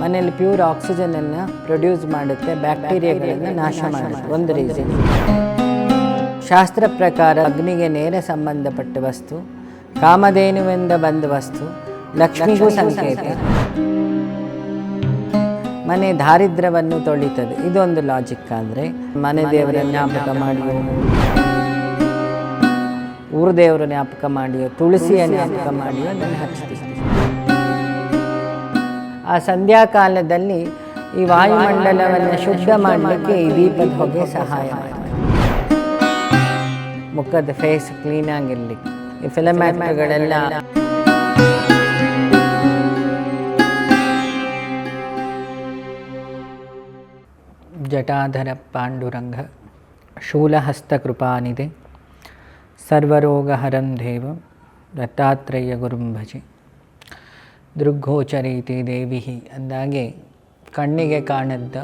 ಮನೆಯಲ್ಲಿ pure ಆಕ್ಸಿಜನನ್ನು produce ಮಾಡುತ್ತೆ ಬ್ಯಾಕ್ಟೀರಿಯಾಗಳನ್ನು ನಾಶ ಮಾಡುತ್ತೆ. ಒಂದು ರೀಸನ್ ಶಾಸ್ತ್ರ ಪ್ರಕಾರ ಅಗ್ನಿಗೆ ನೇರ ಸಂಬಂಧಪಟ್ಟ ವಸ್ತು ಕಾಮಧೇನುವಿಂದ ಬಂದ ವಸ್ತು ಲಕ್ಷ್ಮಿಗೂ ಸಂಕೇತ. ಮನೆ ದಾರಿದ್ರ್ಯವನ್ನು ತೊಳಿತದೆ. ಇದೊಂದು ಲಾಜಿಕ್ ಆದರೆ ಮನೆ ದೇವರ ಜ್ಞಾಪಕ ಮಾಡಿಯೋ ಊರು ದೇವರ ಜ್ಞಾಪಕ ಮಾಡಿಯೋ ತುಳಸಿಯ ಜ್ಞಾಪಕ ಮಾಡಿಯೋ ಅದನ್ನು ಹಚ್ತೀವಿ ಆ ಸಂಧ್ಯಾಕಾಲದಲ್ಲಿ ಈ ವಾಯುಮಂಡಲವನ್ನು ಶುದ್ಧ ಮಾಡಲಿಕ್ಕೆ ಈ ದೀಪದ ಹೊಗೆ ಸಹಾಯ ಮಾಡ್ತದೆ. ಮುಖದ ಫೇಸ್ ಕ್ಲೀನಾಗಿರ್ಲಿಕ್ಕೆ ಈ ಫಿಲಮ್ಯಾಟ್ಗಳೆಲ್ಲ ಜಟಾಧರ ಪಾಂಡುರಂಗ ಶೂಲಹಸ್ತಕೃಪಾನಿದೆ ಸರ್ವರೋಗಹರಂ ದೇವ, ದತ್ತಾತ್ರೇಯ ಗುರುಂ ಭಜೆ ದೃಗ್ಗೋಚರೀತಿ ದೇವಿ ಅಂದಾಗೆ ಕಣ್ಣಿಗೆ ಕಾಣದ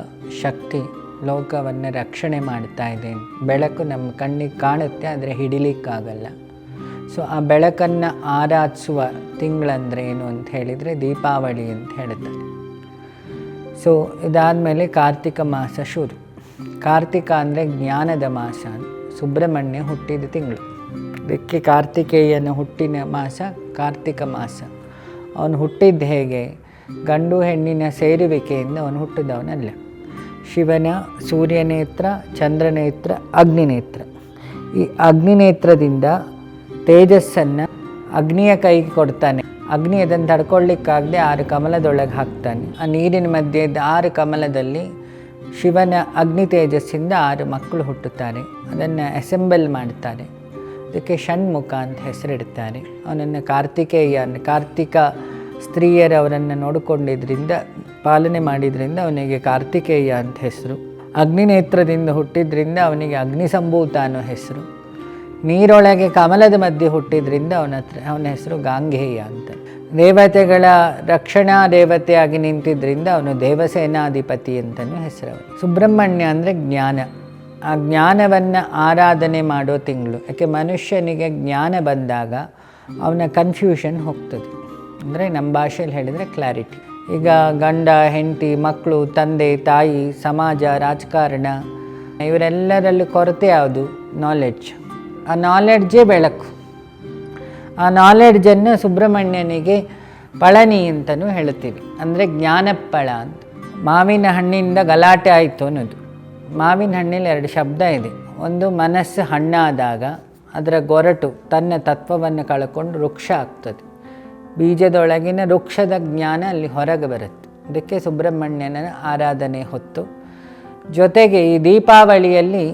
ಶಕ್ತಿ ಲೋಕವನ್ನು ರಕ್ಷಣೆ ಮಾಡ್ತಾ ಇದೆ ಬೆಳಕು ನಮ್ಮ ಕಣ್ಣಿಗೆ ಕಾಣುತ್ತೆ, ಆದರೆ ಹಿಡಿಲಿಕ್ಕಾಗಲ್ಲ. ಸೊ ಆ ಬೆಳಕನ್ನು ಆರಾಧಿಸುವ ತಿಂಗಳಂದ್ರೆ ಏನು ಅಂತ ಹೇಳಿದರೆ ದೀಪಾವಳಿ ಅಂತ ಹೇಳ್ತಾರೆ. ಸೊ ಇದಾದಮೇಲೆ ಕಾರ್ತಿಕ ಮಾಸ ಶುರು. ಕಾರ್ತಿಕ ಅಂದರೆ ಜ್ಞಾನದ ಮಾಸ ಸುಬ್ರಹ್ಮಣ್ಯ ಹುಟ್ಟಿದ ತಿಂಗಳು. ಇದಕ್ಕೆ ಕಾರ್ತಿಕೇಯನ ಹುಟ್ಟಿನ ಮಾಸ ಕಾರ್ತಿಕ ಮಾಸ. ಅವನು ಹುಟ್ಟಿದ್ದು ಹೇಗೆ? ಗಂಡು ಹೆಣ್ಣಿನ ಸೇರುವಿಕೆಯಿಂದ ಅವನು ಹುಟ್ಟಿದವನಲ್ಲ. ಶಿವನ ಸೂರ್ಯನೇತ್ರ, ಚಂದ್ರನೇತ್ರ, ಅಗ್ನಿನೇತ್ರ. ಈ ಅಗ್ನಿನೇತ್ರದಿಂದ ತೇಜಸ್ಸನ್ನು ಅಗ್ನಿಯ ಕೈಗೆ ಕೊಡ್ತಾನೆ. ಅಗ್ನಿ ಅದನ್ನು ತಡ್ಕೊಳ್ಳಿಕ್ಕಾಗದೆ ಆರು ಕಮಲದೊಳಗೆ ಹಾಕ್ತಾನೆ. ಆ ನೀರಿನ ಮಧ್ಯೆ ಆರು ಕಮಲದಲ್ಲಿ ಶಿವನ ಅಗ್ನಿ ತೇಜಸ್ಸಿಂದ ಆರು ಮಕ್ಕಳು ಹುಟ್ಟುತ್ತಾರೆ. ಅದನ್ನು ಅಸೆಂಬಲ್ ಮಾಡ್ತಾರೆ. ಅದಕ್ಕೆ ಷಣ್ಮುಖ ಅಂತ ಹೆಸರಿಡ್ತಾರೆ. ಅವನನ್ನು ಕಾರ್ತಿಕೇಯ, ಕಾರ್ತಿಕ ಸ್ತ್ರೀಯರು ಅವರನ್ನು ನೋಡಿಕೊಂಡಿದ್ರಿಂದ, ಪಾಲನೆ ಮಾಡಿದ್ರಿಂದ ಅವನಿಗೆ ಕಾರ್ತಿಕೇಯ ಅಂತ ಹೆಸರು. ಅಗ್ನಿನೇತ್ರದಿಂದ ಹುಟ್ಟಿದ್ರಿಂದ ಅವನಿಗೆ ಅಗ್ನಿಸಂಭೂತ ಅನ್ನೋ ಹೆಸರು. ನೀರೊಳಗೆ ಕಮಲದ ಮಧ್ಯೆ ಹುಟ್ಟಿದ್ರಿಂದ ಅವನ ಹತ್ರ, ಅವನ ಹೆಸರು ಗಾಂಗೇಯ ಅಂತ. ದೇವತೆಗಳ ರಕ್ಷಣಾ ದೇವತೆಯಾಗಿ ನಿಂತಿದ್ದರಿಂದ ಅವನು ದೇವಸೇನಾಧಿಪತಿ ಅಂತಲೂ ಹೆಸರು ಸುಬ್ರಹ್ಮಣ್ಯ ಅಂದರೆ ಜ್ಞಾನ. ಆ ಜ್ಞಾನವನ್ನು ಆರಾಧನೆ ಮಾಡೋ ತಿಂಗಳು. ಯಾಕೆ ಮನುಷ್ಯನಿಗೆ ಜ್ಞಾನ ಬಂದಾಗ ಅವನ ಕನ್ಫ್ಯೂಷನ್ ಹೋಗ್ತದೆ. ಅಂದರೆ ನಮ್ಮ ಭಾಷೆಯಲ್ಲಿ ಹೇಳಿದರೆ ಕ್ಲಾರಿಟಿ ಈಗ ಗಂಡ, ಹೆಂಡತಿ ಮಕ್ಕಳು ತಂದೆ, ತಾಯಿ, ಸಮಾಜ, ರಾಜಕಾರಣ, ಇವರೆಲ್ಲರಲ್ಲೂ ಕೊರತೆ ಯಾವುದು? ನಾಲೆಡ್ಜ್ ಆ ನಾಲೆಡ್ಜೇ ಬೆಳಕು. ಆ ನಾಲೆಡ್ಜನ್ನು ಸುಬ್ರಹ್ಮಣ್ಯನಿಗೆ ಪಳನಿ ಅಂತಲೂ ಹೇಳ್ತೀವಿ. ಅಂದರೆ ಜ್ಞಾನಪ್ಪಳ ಅಂತ. ಮಾವಿನ ಹಣ್ಣಿಂದ ಗಲಾಟೆ ಆಯಿತು ಅನ್ನೋದು. ಮಾವಿನ ಹಣ್ಣಲ್ಲಿ ಎರಡು ಶಬ್ದ ಇದೆ. ಒಂದು ಮನಸ್ಸು ಹಣ್ಣಾದಾಗ ಅದರ ಗೊರಟು ತನ್ನ ತತ್ವವನ್ನು ಕಳ್ಕೊಂಡು ವೃಕ್ಷ ಆಗ್ತದೆ. ಬೀಜದೊಳಗಿನ ವೃಕ್ಷದ ಜ್ಞಾನ ಅಲ್ಲಿ ಹೊರಗೆ ಬರುತ್ತೆ. ಅದಕ್ಕೆ ಸುಬ್ರಹ್ಮಣ್ಯನ ಆರಾಧನೆ ಹೊತ್ತು. ಜೊತೆಗೆ ಈ ದೀಪಾವಳಿಯಲ್ಲಿ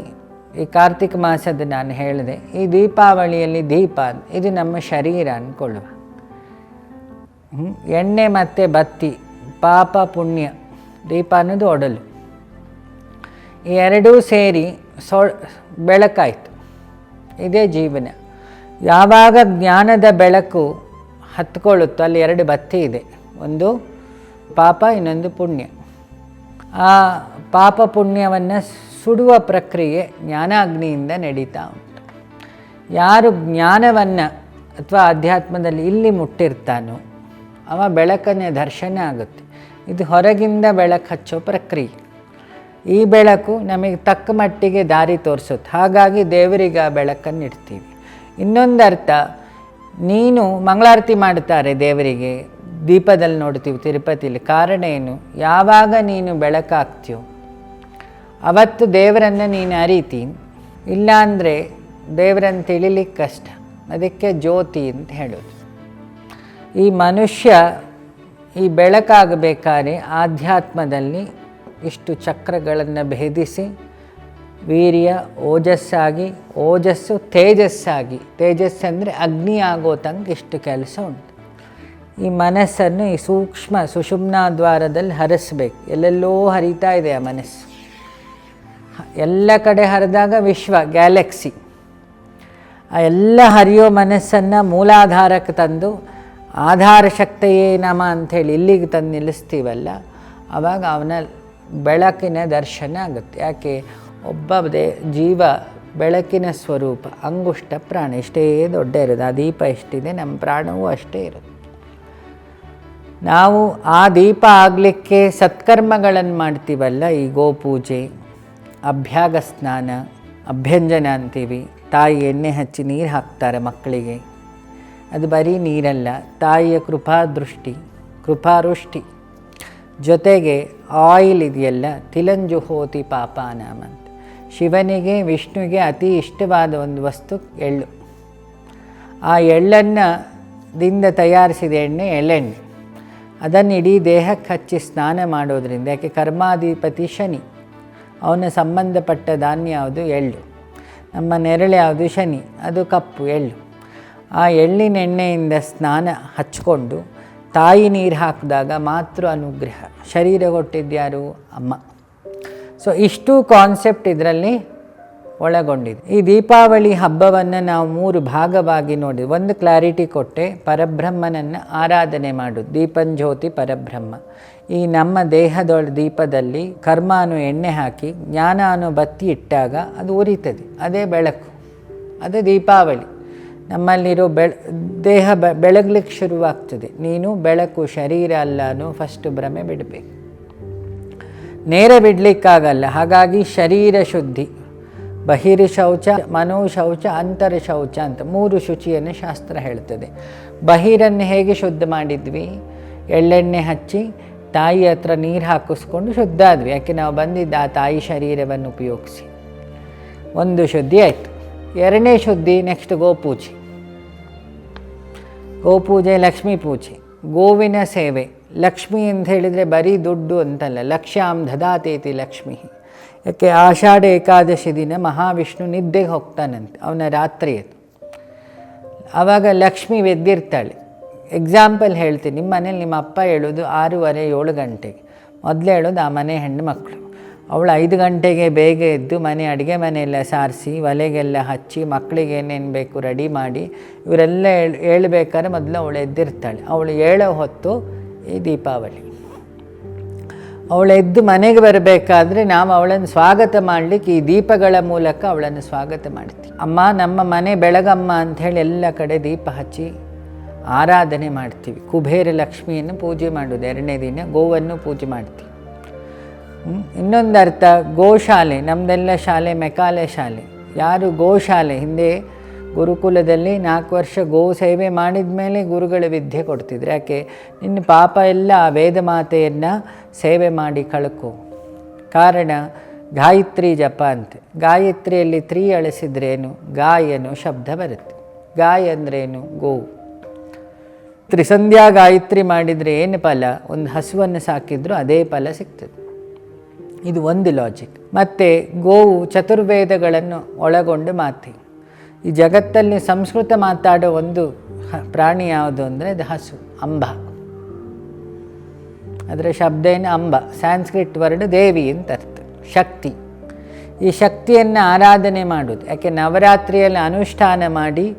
ಈ ಕಾರ್ತಿಕ ಮಾಸದ ನಾನು ಹೇಳಿದೆ, ಈ ದೀಪಾವಳಿಯಲ್ಲಿ ದೀಪ ಇದು ನಮ್ಮ ಶರೀರ ಅಂದ್ಕೊಳ್ಳುವ. ಎಣ್ಣೆ ಮತ್ತು ಬತ್ತಿ, ಪಾಪ ಪುಣ್ಯ, ದೀಪ ಅನ್ನೋದು ಒಡಲು. ಎರಡೂ ಸೇರಿ ಸೊ, ಬೆಳಕಾಯಿತು. ಇದೇ ಜೀವನ. ಯಾವಾಗ ಜ್ಞಾನದ ಬೆಳಕು ಹತ್ಕೊಳ್ಳುತ್ತೋ ಅಲ್ಲಿ ಎರಡು ಬತ್ತಿ ಇದೆ. ಒಂದು ಪಾಪ, ಇನ್ನೊಂದು ಪುಣ್ಯ. ಆ ಪಾಪ ಪುಣ್ಯವನ್ನು ಸುಡುವ ಪ್ರಕ್ರಿಯೆ ಜ್ಞಾನಾಗ್ನಿಯಿಂದ ನಡೀತಾ ಉಂಟು. ಯಾರು ಜ್ಞಾನವನ್ನು ಅಥವಾ ಅಧ್ಯಾತ್ಮದಲ್ಲಿ ಇಲ್ಲಿ ಮುಟ್ಟಿರ್ತಾನೋ ಅವ ಬೆಳಕನ್ನ ದರ್ಶನ ಆಗುತ್ತೆ. ಇದು ಹೊರಗಿಂದ ಬೆಳಕು ಹಚ್ಚೋ ಪ್ರಕ್ರಿಯೆ. ಈ ಬೆಳಕು ನಮಗೆ ತಕ್ಕ ಮಟ್ಟಿಗೆ ದಾರಿ ತೋರಿಸುತ್ತೆ. ಹಾಗಾಗಿ ದೇವರಿಗೆ ಆ ಬೆಳಕನ್ನು ಇಡ್ತೀವಿ. ಇನ್ನೊಂದು ಅರ್ಥ ನೀನು ಮಂಗಳಾರತಿ ಮಾಡ್ತಾರೆ ದೇವರಿಗೆ, ದೀಪದಲ್ಲಿ ನೋಡ್ತೀವಿ ತಿರುಪತಿಲಿ. ಕಾರಣ ಏನು? ಯಾವಾಗ ನೀನು ಬೆಳಕಾಗ್ತೀಯೋ, ಅವತ್ತು ದೇವರನ್ನು ನೀನು ಅರಿತೀನಿ. ಇಲ್ಲಾಂದರೆ ದೇವರನ್ನು ತಿಳಿಲಿಕ್ಕೆ ಕಷ್ಟ. ಅದಕ್ಕೆ ಜ್ಯೋತಿ ಅಂತ ಹೇಳೋದು. ಈ ಮನುಷ್ಯ ಈ ಬೆಳಕಾಗಬೇಕಾದ್ರೆ ಆಧ್ಯಾತ್ಮದಲ್ಲಿ ಇಷ್ಟು ಚಕ್ರಗಳನ್ನು ಭೇದಿಸಿ ವೀರ್ಯ ಓಜಸ್ಸಾಗಿ, ಓಜಸ್ಸು ತೇಜಸ್ಸಾಗಿ, ತೇಜಸ್ಸು ಅಂದರೆ ಅಗ್ನಿ ಆಗೋ ತನಕ ಇಷ್ಟು ಕೆಲಸ ಉಂಟು. ಈ ಮನಸ್ಸನ್ನು ಈ ಸೂಕ್ಷ್ಮ ಸುಷುಮ್ನಾದ್ವಾರದಲ್ಲಿ ಹರಿಸ್ಬೇಕು. ಎಲ್ಲೆಲ್ಲೋ ಹರಿತಾ ಇದೆ ಆ ಮನಸ್ಸು. ಎಲ್ಲ ಕಡೆ ಹರಿದಾಗ ವಿಶ್ವ, ಗ್ಯಾಲಕ್ಸಿ. ಆ ಎಲ್ಲ ಹರಿಯೋ ಮನಸ್ಸನ್ನು ಮೂಲಾಧಾರಕ್ಕೆ ತಂದು ಆಧಾರ ಶಕ್ತಿಯೇ ನಮ ಅಂಥೇಳಿ ಇಲ್ಲಿಗೆ ತಂದು ನಿಲ್ಲಿಸ್ತೀವಲ್ಲ ಆವಾಗ ಅವನ ಬೆಳಕಿನ ದರ್ಶನ ಆಗುತ್ತೆ. ಯಾಕೆ? ಒಬ್ಬ ದೇ ಜೀವ ಬೆಳಕಿನ ಸ್ವರೂಪ, ಅಂಗುಷ್ಟ ಪ್ರಾಣ ಇಷ್ಟೇ ದೊಡ್ಡ ಇರೋದು. ಆ ದೀಪ ಎಷ್ಟಿದೆ? ನಮ್ಮ ಪ್ರಾಣವೂ ಅಷ್ಟೇ ಇರುತ್ತೆ ನಾವು ಆ ದೀಪ ಆಗಲಿಕ್ಕೆ ಸತ್ಕರ್ಮಗಳನ್ನು ಮಾಡ್ತೀವಲ್ಲ, ಈ ಗೋಪೂಜೆ, ಅಭ್ಯಾಗ ಸ್ನಾನ, ಅಭ್ಯಂಜನ ಅಂತೀವಿ. ತಾಯಿ ಎಣ್ಣೆ ಹಚ್ಚಿ ನೀರು ಹಾಕ್ತಾರೆ ಮಕ್ಕಳಿಗೆ. ಅದು ಬರೀ ನೀರಲ್ಲ, ತಾಯಿಯ ಕೃಪಾದೃಷ್ಟಿ ಕೃಪಾವೃಷ್ಟಿ ಜೊತೆಗೆ ಆಯಿಲ್ ಇದೆಯಲ್ಲ, ತಿಲಂಜು ಹೋತಿ ಪಾಪಾನಾಮ ಅಂತ ಶಿವನಿಗೆ ವಿಷ್ಣುವಿಗೆ ಅತಿ ಇಷ್ಟವಾದ ಒಂದು ವಸ್ತು ಎಳ್ಳು. ಆ ಎಳ್ಳನ್ನು ದಿಂದ ತಯಾರಿಸಿದ ಎಣ್ಣೆ ಎಳ್ಳೆಣ್ಣೆ. ಅದನ್ನು ಇಡೀ ದೇಹಕ್ಕೆ ಹಚ್ಚಿ ಸ್ನಾನ ಮಾಡೋದರಿಂದ, ಯಾಕೆ ಕರ್ಮಾಧಿಪತಿ ಶನಿ. ಅವನ ಸಂಬಂಧಪಟ್ಟ ಧಾನ್ಯ ಯಾವುದು? ಎಳ್ಳು. ನಮ್ಮ ನೆರಳು ಯಾವುದು? ಶನಿ. ಅದು ಕಪ್ಪು ಎಳ್ಳು. ಆ ಎಳ್ಳಿನ ಎಣ್ಣೆಯಿಂದ ಸ್ನಾನ ಹಚ್ಕೊಂಡು ತಾಯಿ ನೀರು ಹಾಕಿದಾಗ ಮಾತೃ ಅನುಗ್ರಹ. ಶರೀರ ಕೊಟ್ಟಿದ್ಯಾರು ಅಮ್ಮ. ಸೊ ಇಷ್ಟು ಕಾನ್ಸೆಪ್ಟ್ ಇದರಲ್ಲಿ ಒಳಗೊಂಡಿದೆ. ಈ ದೀಪಾವಳಿ ಹಬ್ಬವನ್ನು ನಾವು ಮೂರು ಭಾಗವಾಗಿ ನೋಡಿ. ಒಂದು ಕ್ಲಾರಿಟಿ ಕೊಟ್ಟೆ, ಪರಬ್ರಹ್ಮನನ್ನು ಆರಾಧನೆ ಮಾಡೋದು ದೀಪಂಜ್ಯೋತಿ ಪರಬ್ರಹ್ಮ. ಈ ನಮ್ಮ ದೇಹದೊಳ ದೀಪದಲ್ಲಿ ಕರ್ಮ ಅನ್ನೋ ಎಣ್ಣೆ ಹಾಕಿ ಜ್ಞಾನ ಬತ್ತಿ ಇಟ್ಟಾಗ ಅದು ಉರಿತದೆ. ಅದೇ ಬೆಳಕು. ಅದೇ ದೀಪಾವಳಿ. ನಮ್ಮಲ್ಲಿರೋ ಬೆಳ, ದೇಹ ಬೆಳಗ್ಲಿಕ್ಕೆ ಶುರುವಾಗ್ತದೆ. ನೀನು ಬೆಳಕು, ಶರೀರ ಅಲ್ಲನೂ ಫಸ್ಟ್ ಭ್ರಮೆ ಬಿಡಬೇಕು. ನೇರ ಬಿಡಲಿಕ್ಕಾಗಲ್ಲ. ಹಾಗಾಗಿ ಶರೀರ ಶುದ್ಧಿ, ಬಹಿರ್ ಶೌಚ, ಮನೋ ಶೌಚ, ಅಂತರ ಶೌಚ ಅಂತ ಮೂರು ಶುಚಿಯನ್ನು ಶಾಸ್ತ್ರ ಹೇಳ್ತದೆ. ಬಹಿರನ್ನು ಹೇಗೆ ಶುದ್ಧ ಮಾಡಿದ್ವಿ? ಎಳ್ಳೆಣ್ಣೆ ಹಚ್ಚಿ ತಾಯಿ ಹತ್ರ ನೀರು ಹಾಕಿಸ್ಕೊಂಡು ಶುದ್ಧ ಆದ್ವಿ. ಯಾಕೆ? ನಾವು ಬಂದಿದ್ದ ಆ ತಾಯಿ ಶರೀರವನ್ನು ಉಪಯೋಗಿಸಿ. ಒಂದು ಶುದ್ಧಿ ಆಯಿತು. ಎರಡನೇ ಶುದ್ಧಿ ನೆಕ್ಸ್ಟ್ ಗೋಪೂಜೆ. ಗೋಪೂಜೆ, ಲಕ್ಷ್ಮೀ ಪೂಜೆ. ಗೋವಿನ ಸೇವೆ. ಲಕ್ಷ್ಮಿ ಅಂತ ಹೇಳಿದರೆ ಬರೀ ದುಡ್ಡು ಅಂತಲ್ಲ, ಲಕ್ಷ್ಯಾಂ ದದಾತೇತಿ ಲಕ್ಷ್ಮಿ. ಯಾಕೆ ಆಷಾಢ ಏಕಾದಶಿ ದಿನ ಮಹಾವಿಷ್ಣು ನಿದ್ದೆಗೆ ಹೋಗ್ತಾನಂತೆ, ಅವನ ರಾತ್ರಿ ಅದು. ಆವಾಗ ಲಕ್ಷ್ಮಿ ಎದ್ದಿರ್ತಾಳೆ ಎಕ್ಸಾಂಪಲ್ ಹೇಳ್ತೀನಿ ನಿಮ್ಮ ಮನೇಲಿ ನಿಮ್ಮ ಅಪ್ಪ ಹೇಳೋದು ಆರೂವರೆ ಏಳು ಗಂಟೆಗೆ. ಮೊದಲು ಹೇಳೋದು ಆ ಮನೆ ಹೆಣ್ಣು ಮಕ್ಕಳು. ಅವಳು ಐದು ಗಂಟೆಗೆ ಬೇಗ ಎದ್ದು ಮನೆ ಅಡುಗೆ ಮನೆಯೆಲ್ಲ ಸಾರಿಸಿ, ಒಲೆಗೆಲ್ಲ ಹಚ್ಚಿ, ಮಕ್ಕಳಿಗೆ ಏನೇನು ಬೇಕು ರೆಡಿ ಮಾಡಿ, ಇವರೆಲ್ಲ ಹೇಳ್, ಹೇಳ್ಬೇಕಾದ್ರೆ ಮೊದಲು ಅವಳು ಎದ್ದಿರ್ತಾಳೆ. ಅವಳು ಹೇಳೋ ಹೊತ್ತು ಈ ದೀಪಾವಳಿ. ಅವಳು ಎದ್ದು ಮನೆಗೆ ಬರಬೇಕಾದ್ರೆ ನಾವು ಅವಳನ್ನು ಸ್ವಾಗತ ಮಾಡಲಿಕ್ಕೆ ಈ ದೀಪಗಳ ಮೂಲಕ ಅವಳನ್ನು ಸ್ವಾಗತ ಮಾಡ್ತೀವಿ. ಅಮ್ಮ, ನಮ್ಮ ಮನೆ ಬೆಳಗಮ್ಮ ಅಂಥೇಳಿ ಎಲ್ಲ ಕಡೆ ದೀಪ ಹಚ್ಚಿ ಆರಾಧನೆ ಮಾಡ್ತೀವಿ. ಕುಬೇರ ಲಕ್ಷ್ಮಿಯನ್ನು ಪೂಜೆ ಮಾಡೋದು ಎರಡನೇ ದಿನ ಗೋವನ್ನು ಪೂಜೆ ಮಾಡ್ತೀವಿ? ಇನ್ನೊಂದು ಅರ್ಥ ಗೋಶಾಲೆ ನಮ್ಮದೆಲ್ಲ ಶಾಲೆ ಮೆಕಾಲೆ ಶಾಲೆ. ಯಾರು ಗೋಶಾಲೆ? ಹಿಂದೆ ಗುರುಕುಲದಲ್ಲಿ ನಾಲ್ಕು ವರ್ಷ ಗೋ ಸೇವೆ ಮಾಡಿದ ಮೇಲೆ ಗುರುಗಳ ವಿದ್ಯೆ ಕೊಡ್ತಿದ್ರು. ಯಾಕೆ? ನಿನ್ನ ಪಾಪ ಎಲ್ಲ ಆ ವೇದ ಮಾತೆಯನ್ನು ಸೇವೆ ಮಾಡಿ ಕಳ್ಕೊ. ಕಾರಣ, ಗಾಯತ್ರಿ ಜಪ ಅಂತ. ಗಾಯತ್ರಿಯಲ್ಲಿ ತ್ರೀ ಅಳಿಸಿದ್ರೇನು? ಗಾಯನು ಶಬ್ದ ಬರುತ್ತೆ. ಗಾಯ ಅಂದ್ರೇನು? ಗೋ. ತ್ರಿಸಂಧ್ಯಾ ಗಾಯತ್ರಿ ಮಾಡಿದರೆ ಏನು ಫಲ? ಒಂದು ಹಸುವನ್ನು ಸಾಕಿದ್ರು ಅದೇ ಫಲ ಸಿಗ್ತದೆ. ಇದು ಒಂದು ಲಾಜಿಕ್ ಮತ್ತು ಗೋವು ಚತುರ್ವೇದಗಳನ್ನು ಒಳಗೊಂಡು ಮಾತಿ. ಈ ಜಗತ್ತಲ್ಲಿ ಸಂಸ್ಕೃತ ಮಾತಾಡೋ ಒಂದು ಪ್ರಾಣಿ ಯಾವುದು ಅಂದರೆ ಅದು ಹಸು, ಅಂಬ. ಅದರ ಶಬ್ದ ಏನು? ಅಂಬ. ಸ್ಯಾನ್ಸ್ಕ್ರಿಟ್ ವರ್ಡ್ ದೇವಿ ಅಂತ ಅರ್ಥ. ಶಕ್ತಿ. ಈ ಶಕ್ತಿಯನ್ನು ಆರಾಧನೆ ಮಾಡೋದು ಯಾಕೆ? ನವರಾತ್ರಿಯಲ್ಲಿ ಅನುಷ್ಠಾನ ಮಾಡಿ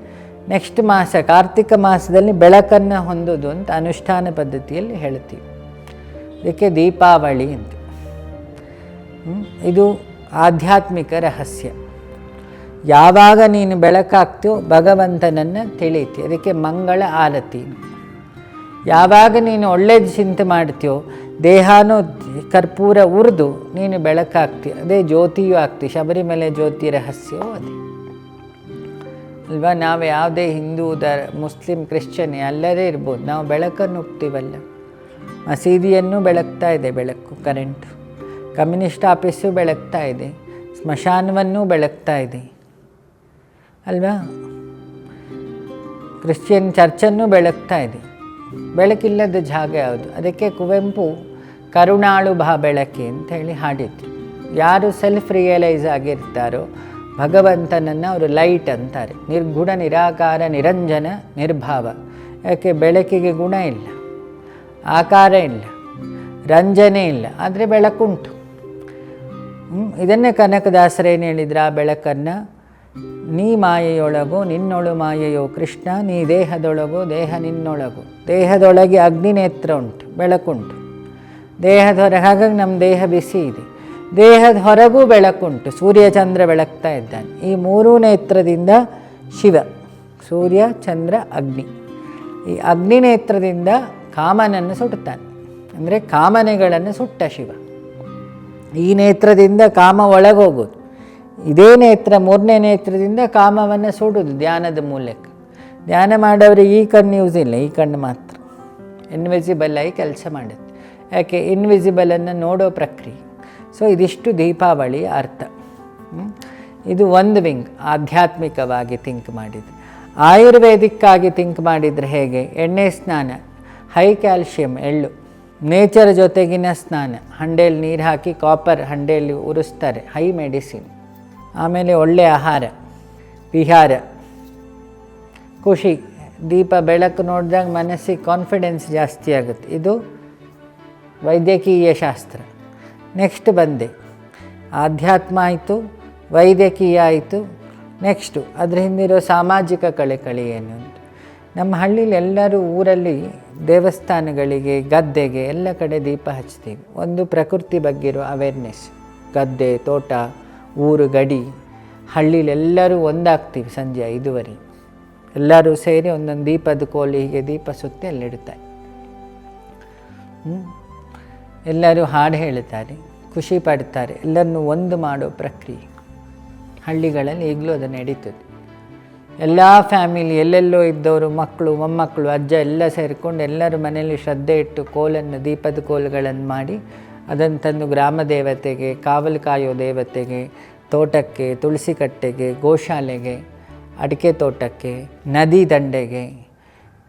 ನೆಕ್ಸ್ಟ್ ಮಾಸ, ಕಾರ್ತಿಕ ಮಾಸದಲ್ಲಿ ಬೆಳಕನ್ನು ಹೊಂದೋದು ಅಂತ ಅನುಷ್ಠಾನ ಪದ್ಧತಿಯಲ್ಲಿ ಹೇಳ್ತೀವಿ. ಇದಕ್ಕೆ ದೀಪಾವಳಿ ಅಂತ? ಇದು ಆಧ್ಯಾತ್ಮಿಕ ರಹಸ್ಯ. ಯಾವಾಗ ನೀನು ಬೆಳಕಾಗ್ತೀಯೋ ಭಗವಂತನನ್ನು ತಿಳಿತಿ. ಅದಕ್ಕೆ ಮಂಗಳ ಆರತಿ. ಯಾವಾಗ ನೀನು ಒಳ್ಳೇದು ಚಿಂತೆ ಮಾಡ್ತೀಯೋ, ದೇಹನೂ ಕರ್ಪೂರ ಉರಿದು ನೀನು ಬೆಳಕಾಗ್ತಿ. ಅದೇ ಜ್ಯೋತಿಯೂ ಆಗ್ತಿ. ಶಬರಿಮಲೆ ಜ್ಯೋತಿ ರಹಸ್ಯವೂ ಅದೇ. ಅಲ್ವಾ? ನಾವು ಯಾವುದೇ ಹಿಂದೂ, ದ, ಮುಸ್ಲಿಂ, ಕ್ರಿಶ್ಚಿಯನ್ ಎಲ್ಲರೇ ಇರ್ಬೋದು. ನಾವು ಬೆಳಕನ್ನು ಹೋಗ್ತೀವಲ್ಲ ಮಸೀದಿಯನ್ನು ಬೆಳಗ್ತಾ ಇದೆ ಬೆಳಕು, ಕರೆಂಟು. ಕಮ್ಯುನಿಸ್ಟ್ ಆಫೀಸು ಬೆಳಗ್ತಾ ಇದೆ, ಸ್ಮಶಾನವನ್ನೂ ಬೆಳಗ್ತಾ ಇದೆ. ಅಲ್ವಾ? ಕ್ರಿಶ್ಚಿಯನ್ ಚರ್ಚನ್ನು ಬೆಳಗ್ತಾ ಇದೆ. ಬೆಳಕಿಲ್ಲದ ಜಾಗ ಯಾವುದು? ಅದಕ್ಕೆ ಕುವೆಂಪು ಕರುಣಾಳು ಬಾ ಬೆಳಕೆ ಅಂತ ಹೇಳಿ ಹಾಡಿದ್ರು. ಯಾರು ಸೆಲ್ಫ್ ರಿಯಲೈಸ್ ಆಗಿರ್ತಾರೋ ಭಗವಂತನನ್ನು ಅವರು ಲೈಟ್ ಅಂತಾರೆ. ನಿರ್ಗುಣ, ನಿರಾಕಾರ, ನಿರಂಜನ, ನಿರ್ಭಾವ. ಯಾಕೆ? ಬೆಳಕಿಗೆ ಗುಣ ಇಲ್ಲ. ಆಕಾರ ಇಲ್ಲ. ರಂಜನೆ ಇಲ್ಲ. ಆದರೆ ಬೆಳಕುಂಟು ಇದನ್ನೇ ಕನಕದಾಸರೇನು ಹೇಳಿದ್ರ, ಬೆಳಕನ್ನು? ನೀ ಮಾಯೆಯೊಳಗು, ನಿನ್ನೊಳು ಮಾಯೆಯೋ ಕೃಷ್ಣ, ನೀ ದೇಹದೊಳಗು, ದೇಹ ನಿನ್ನೊಳಗು. ದೇಹದೊಳಗೆ ಅಗ್ನಿನೇತ್ರ ಉಂಟು, ಬೆಳಕುಂಟು. ದೇಹದ ಹೊರ, ಹಾಗಾಗಿ ನಮ್ಮ ದೇಹ ಬಿಸಿ ಇದೆ. ದೇಹದ ಹೊರಗೂ ಬೆಳಕುಂಟು, ಸೂರ್ಯ, ಚಂದ್ರ ಬೆಳಗ್ತಾ ಇದ್ದಾನೆ. ಈ ಮೂರೂ ನೇತ್ರದಿಂದ ಶಿವ, ಸೂರ್ಯ, ಚಂದ್ರ, ಅಗ್ನಿ. ಈ ಅಗ್ನಿ ನೇತ್ರದಿಂದ ಕಾಮನನ್ನು ಸುಡ್ತಾನೆ. ಅಂದರೆ ಕಾಮನೆಗಳನ್ನು ಸುಟ್ಟ ಶಿವ. ಈ ನೇತ್ರದಿಂದ ಕಾಮ ಒಳಗೋಗೋದು ಇದೇ ನೇತ್ರ, ಮೂರನೇ ನೇತ್ರದಿಂದ ಕಾಮವನ್ನು ಸುಡೋದು ಧ್ಯಾನದ ಮೂಲಕ. ಧ್ಯಾನ ಮಾಡೋರಿಗೆ ಈ ಕಣ್ಣು ಯೂಸ್ ಇಲ್ಲ, ಈ ಕಣ್ಣು ಮಾತ್ರ. ಇನ್ವಿಸಿಬಲ್ ಆಗಿ ಕೆಲಸ ಮಾಡುತ್ತೆ. ಯಾಕೆ? ಇನ್ವಿಸಿಬಲನ್ನು ನೋಡೋ ಪ್ರಕ್ರಿಯೆ. ಸೊ ಇದಿಷ್ಟು ದೀಪಾವಳಿ ಅರ್ಥ. ಇದು ಒಂದು ವಿಂಗ್ ಆಧ್ಯಾತ್ಮಿಕವಾಗಿ ಥಿಂಕ್ ಮಾಡಿದರೆ ಆಯುರ್ವೇದಿಕ್ಕಾಗಿ ಥಿಂಕ್ ಮಾಡಿದರೆ ಹೇಗೆ? ಎಣ್ಣೆ ಸ್ನಾನ ಹೈ ಕ್ಯಾಲ್ಶಿಯಂ ಎಳ್ಳು. ನೇಚರ್ ಜೊತೆಗಿನ ಸ್ನಾನ. ಹಂಡೆಯಲ್ಲಿ ನೀರು ಹಾಕಿ ಕಾಪರ್ ಹಂಡೆಯಲ್ಲಿ ಉರಿಸ್ತಾರೆ. ಹೈ ಮೆಡಿಸಿನ್ ಆಮೇಲೆ ಒಳ್ಳೆಯ ಆಹಾರ. ವಿಹಾರ. ಖುಷಿ. ದೀಪ ಬೆಳಕು ನೋಡಿದಾಗ ಮನಸ್ಸಿಗೆ ಕಾನ್ಫಿಡೆನ್ಸ್ ಜಾಸ್ತಿ ಆಗುತ್ತೆ. ಇದು ವೈದ್ಯಕೀಯ ಶಾಸ್ತ್ರ. ನೆಕ್ಸ್ಟ್ ಬಂದೆ. ಆಧ್ಯಾತ್ಮ ಆಯಿತು, ವೈದ್ಯಕೀಯ ಆಯಿತು. ನೆಕ್ಸ್ಟು ಅದ್ರ ಹಿಂದಿರೋ ಸಾಮಾಜಿಕ ಕಳೆ ಏನು ನಮ್ಮ ಹಳ್ಳಿಲಿ ಎಲ್ಲರೂ ಊರಲ್ಲಿ ದೇವಸ್ಥಾನಗಳಿಗೆ, ಗದ್ದೆಗೆ ಎಲ್ಲ ಕಡೆ ದೀಪ ಹಚ್ತೀವಿ. ಒಂದು ಪ್ರಕೃತಿ ಬಗ್ಗೆ ಇರೋ ಅವೇರ್ನೆಸ್ ಗದ್ದೆ, ತೋಟ, ಊರು, ಗಡಿ ಹಳ್ಳಿಲೆಲ್ಲರೂ ಒಂದಾಗ್ತೀವಿ ಸಂಜೆ ಐದುವರೆ. ಎಲ್ಲರೂ ಸೇರಿ ಒಂದೊಂದು ದೀಪದ ಕೋಲಿ ಹೀಗೆ ದೀಪ ಸುತ್ತಿ ಅಲ್ಲಿಡ್ತಾರೆ? ಎಲ್ಲರೂ ಹಾಡು ಹೇಳ್ತಾರೆ, ಖುಷಿ ಪಡ್ತಾರೆ. ಎಲ್ಲರನ್ನು ಒಂದು ಮಾಡೋ ಪ್ರಕ್ರಿಯೆ. ಹಳ್ಳಿಗಳಲ್ಲಿ ಈಗಲೂ ಅದು ನಡೀತದೆ. ಎಲ್ಲ ಫ್ಯಾಮಿಲಿ, ಎಲ್ಲೆಲ್ಲೋ ಇದ್ದವರು, ಮಕ್ಕಳು, ಮೊಮ್ಮಕ್ಕಳು, ಅಜ್ಜ ಎಲ್ಲ ಸೇರಿಕೊಂಡು ಎಲ್ಲರ ಮನೆಯಲ್ಲಿ ಶ್ರದ್ಧೆ ಇಟ್ಟು ಕೋಲನ್ನು, ದೀಪದ ಕೋಲುಗಳನ್ನು ಮಾಡಿ ಅದನ್ನು ತಂದು ಗ್ರಾಮ ದೇವತೆಗೆ, ಕಾವಲು ಕಾಯೋ ದೇವತೆಗೆ, ತೋಟಕ್ಕೆ, ತುಳಸಿ ಕಟ್ಟೆಗೆ, ಗೋಶಾಲೆಗೆ, ಅಡಿಕೆ ತೋಟಕ್ಕೆ, ನದಿ ದಂಡೆಗೆ.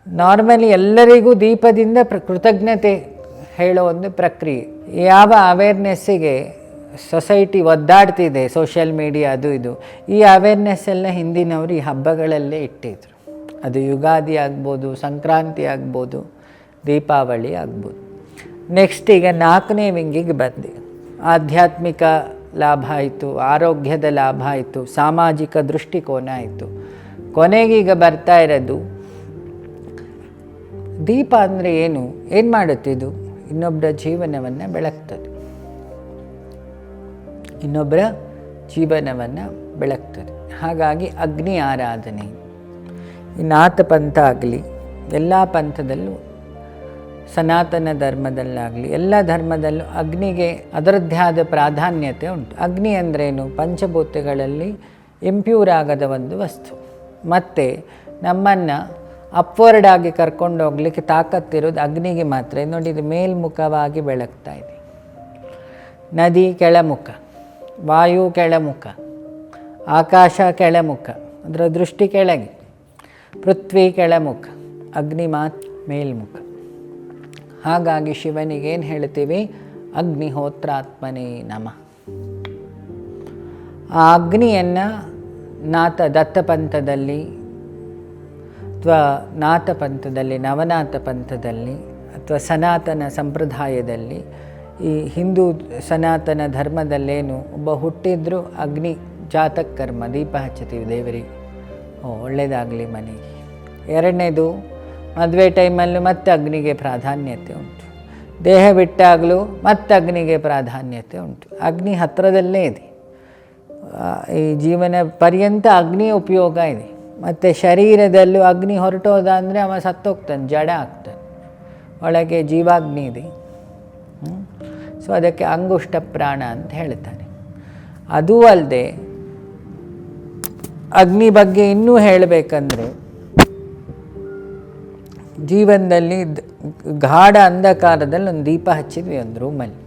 ನಾರ್ಮಲಿ ಎಲ್ಲರಿಗೂ ದೀಪದಿಂದ ಪ್ರ ಕೃತಜ್ಞತೆ ಹೇಳೋ ಒಂದು ಪ್ರಕ್ರಿಯೆ. ಯಾವ ಅವೇರ್ನೆಸ್ಸಿಗೆ ಸೊಸೈಟಿ ಒದ್ದಾಡ್ತಿದೆ, ಸೋಷಿಯಲ್ ಮೀಡಿಯಾ ಅದು ಇದು. ಈ ಅವೇರ್ನೆಸ್ ಎಲ್ಲ ಹಿಂದಿನವರು ಈ ಹಬ್ಬಗಳಲ್ಲೇ ಇಟ್ಟಿದ್ರು. ಅದು ಯುಗಾದಿ ಆಗ್ಬೋದು, ಸಂಕ್ರಾಂತಿ ಆಗ್ಬೋದು, ದೀಪಾವಳಿ ಆಗ್ಬೋದು. ನೆಕ್ಸ್ಟ್ ಈಗ ನಾಲ್ಕನೇ ವಿಂಗಿಗೆ ಬಂದೆ. ಆಧ್ಯಾತ್ಮಿಕ ಲಾಭ ಆಯಿತು, ಆರೋಗ್ಯದ ಲಾಭ ಆಯಿತು, ಸಾಮಾಜಿಕ ದೃಷ್ಟಿಕೋನ ಆಯಿತು. ಕೊನೆಗೀಗ ಬರ್ತಾ ಇರೋದು, ದೀಪ ಅಂದರೆ ಏನು? ಏನು ಮಾಡುತ್ತಿದ್ದು ಇನ್ನೊಬ್ಬರ ಜೀವನವನ್ನು ಬೆಳಗ್ತದೆ. ಇನ್ನೊಬ್ಬರ ಜೀವನವನ್ನು ಬೆಳಗ್ತದೆ. ಹಾಗಾಗಿ ಅಗ್ನಿ ಆರಾಧನೆ. ನಾಥ ಪಂಥ ಆಗಲಿ, ಎಲ್ಲ ಪಂಥದಲ್ಲೂ, ಸನಾತನ ಧರ್ಮದಲ್ಲಾಗಲಿ, ಎಲ್ಲ ಧರ್ಮದಲ್ಲೂ ಅಗ್ನಿಗೆ ಅದರದ್ದೇ ಆದ ಪ್ರಾಧಾನ್ಯತೆ ಉಂಟು. ಅಗ್ನಿ ಅಂದ್ರೇನು? ಪಂಚಭೂತಗಳಲ್ಲಿ ಇಂಪ್ಯೂರ್ ಆಗದ ಒಂದು ವಸ್ತು. ಮತ್ತು ನಮ್ಮನ್ನು ಅಪ್ವರ್ಡ್ ಆಗಿ ಕರ್ಕೊಂಡು ಹೋಗ್ಲಿಕ್ಕೆ ತಾಕತ್ತಿರೋದು ಅಗ್ನಿಗೆ ಮಾತ್ರ. ನೋಡಿ, ಇದು ಮೇಲ್ಮುಖವಾಗಿ ಬೆಳಗ್ತಾ ಇದೆ. ನದಿ ಕೆಳಮುಖ. ವಾಯು ಕೆಳಮುಖ, ಆಕಾಶ ಕೆಳಮುಖ, ಅದರ ದೃಷ್ಟಿ ಕೆಳಗೆ, ಪೃಥ್ವಿ ಕೆಳಮುಖ ಅಗ್ನಿ ಮಾತ್ ಮೇಲ್ಮುಖ. ಹಾಗಾಗಿ ಶಿವನಿಗೆ ಏನು ಹೇಳ್ತೀವಿ? ಅಗ್ನಿಹೋತ್ರಾತ್ಮನೇ ನಮಃ. ಆ ಅಗ್ನಿಯನ್ನು ನಾಥ ದತ್ತಪಂಥದಲ್ಲಿ, ಅಥವಾ ನಾಥ ಪಂಥದಲ್ಲಿ ನವನಾಥ ಪಂಥದಲ್ಲಿ ಅಥವಾ ಸನಾತನ ಸಂಪ್ರದಾಯದಲ್ಲಿ ಈ ಹಿಂದೂ ಸನಾತನ ಧರ್ಮದಲ್ಲೇನು ಒಬ್ಬ ಹುಟ್ಟಿದ್ರು ಅಗ್ನಿ ಜಾತಕ ಕರ್ಮ, ದೀಪ ಹಚ್ಚುತ್ತೀವಿ ದೇವರಿಗೆ. ಓ ಒಳ್ಳೆಯದಾಗಲಿ ಮನೆಗೆ ಎರಡನೇದು, ಮದುವೆ ಟೈಮಲ್ಲೂ ಮತ್ತೆ ಅಗ್ನಿಗೆ ಪ್ರಾಧಾನ್ಯತೆ ಉಂಟು. ದೇಹ ಬಿಟ್ಟಾಗಲೂ ಮತ್ತೆ ಅಗ್ನಿಗೆ ಪ್ರಾಧಾನ್ಯತೆ ಉಂಟು. ಅಗ್ನಿ ಹತ್ತಿರದಲ್ಲೇ ಇದೆ. ಈ ಜೀವನ ಪರ್ಯಂತ ಅಗ್ನಿ ಉಪಯೋಗ ಇದೆ. ಮತ್ತು ಶರೀರದಲ್ಲೂ ಅಗ್ನಿ ಹೊರಟೋದ ಅಂದರೆ ಅವ ಸತ್ತೋಗ್ತಾನೆ, ಜಡ ಆಗ್ತಾನೆ. ಒಳಗೆ ಜೀವಾಗ್ನಿ ಇದೆ. ಸೊ ಅದಕ್ಕೆ ಅಂಗುಷ್ಟ ಪ್ರಾಣ ಅಂತ ಹೇಳ್ತಾರೆ. ಅದೂ ಅಲ್ಲದೆ ಅಗ್ನಿ ಬಗ್ಗೆ ಇನ್ನೂ ಹೇಳಬೇಕಂದ್ರೆ ಜೀವನದಲ್ಲಿ ಗಾಢ ಅಂಧಕಾರದಲ್ಲಿ ಒಂದು ದೀಪ ಹಚ್ಚಿದ್ವಿ ಒಂದು ರೂಮಲ್ಲಿ.